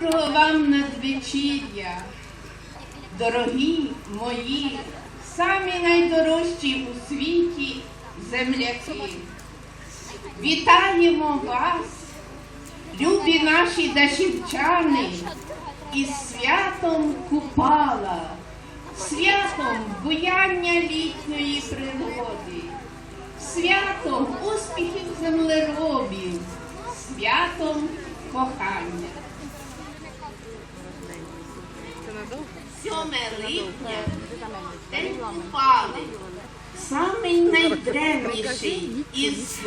Доброго вам надвечір'я, дорогі мої, самі найдорожчі у світі земляки. Вітаємо вас, любі наші дашівчани, із святом Купала, святом буяння літньої природи, святом успіхів землеробів, святом кохання. 7 липня День Купали, самий найдревніший із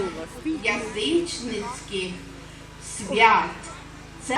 язичницьких свят. Це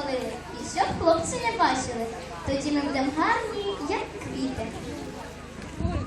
вогнище. І щоб хлопці не бачили. Тоді ми будемо гарні, як квіти. Ой,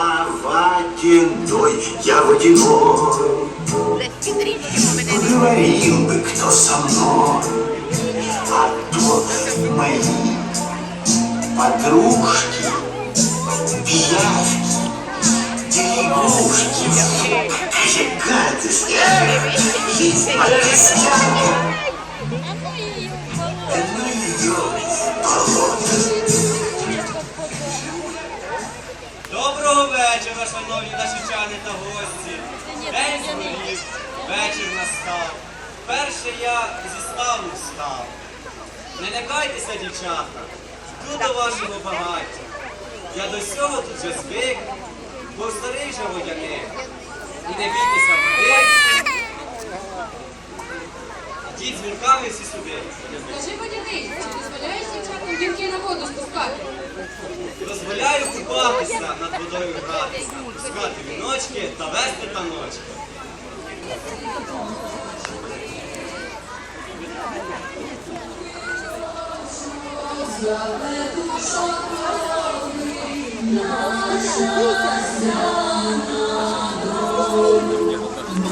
Я водяной, я водяной. Говорил бы кто со мной, а то мои подружки, пиявки, берегушки, какая гадость, эх, есть под костями. вечора, шановні дашичани та гості. День згорів, вечір настав. Перше я зі ставу встав. Не лякайтеся, дівчата, йду до вашого багаття. Я до цього тут вже звик, бо старий же водяник. І не бійтеся води. Діть з вінками всі сюди. Скажи, водяний, чи дозволяєш дівчатам вінки на воду спускати? Дозволяю купатися над водою гратися, спускати віночки та вести таночки. Наша земля,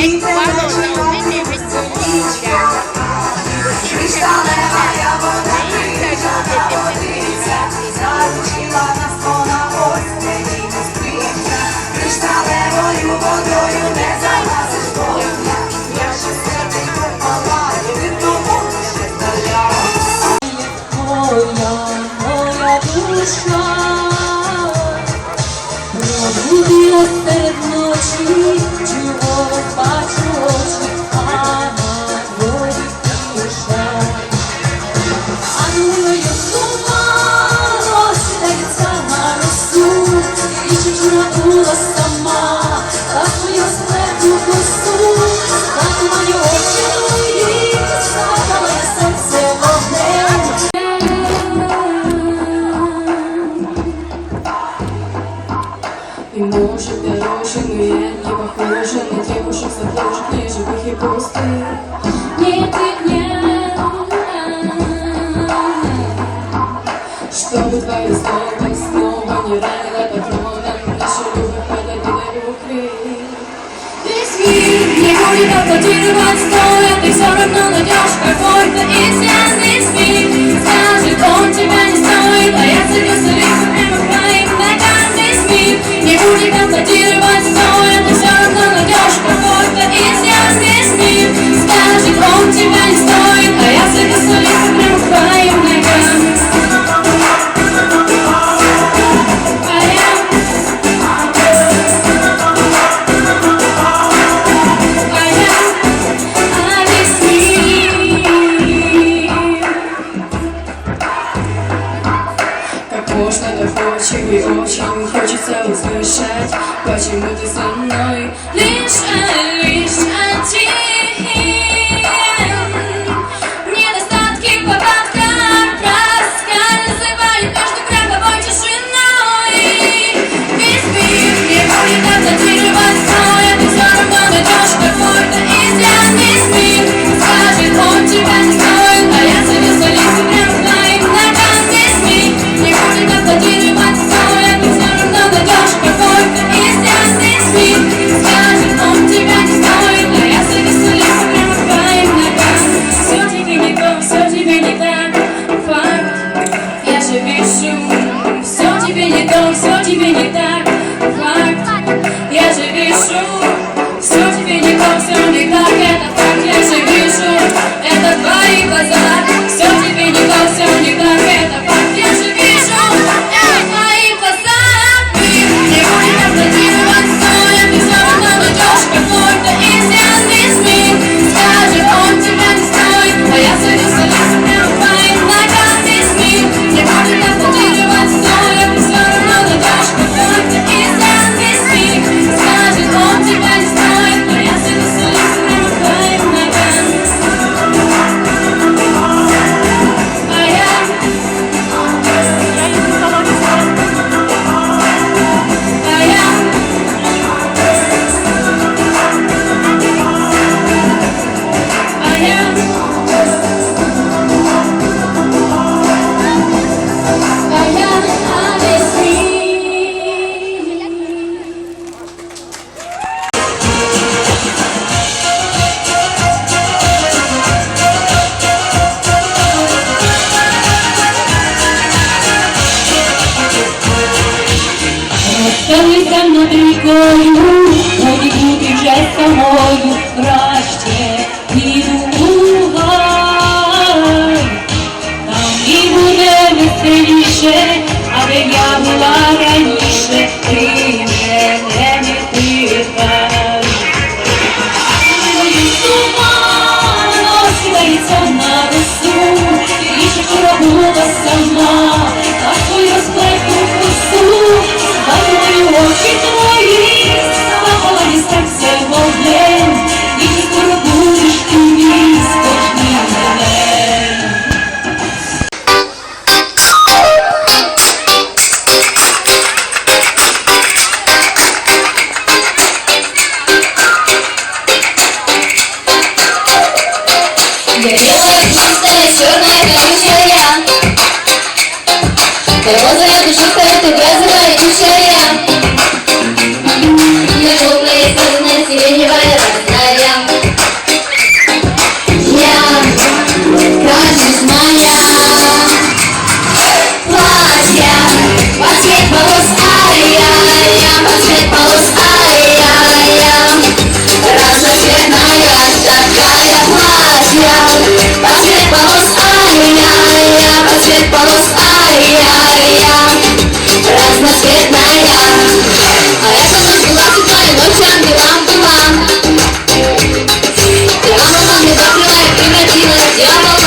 You. була сама, так мою смертну косу, так мої очі твої, так моє серце вогнем. И может дороже, но я не похоже на девушек, задолженных живых и пустых. Вика хотіли вас стояти, все равно надежка, какой-то известный смех, скажет он тебя Роза душистая ты вязаная и шея. Я желтая, сложная, сиреневая, святая А это нам была святая ночь, ангелам не вам была Дьявола не закрывает, превратилась дьявола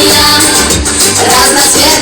я разноцветная.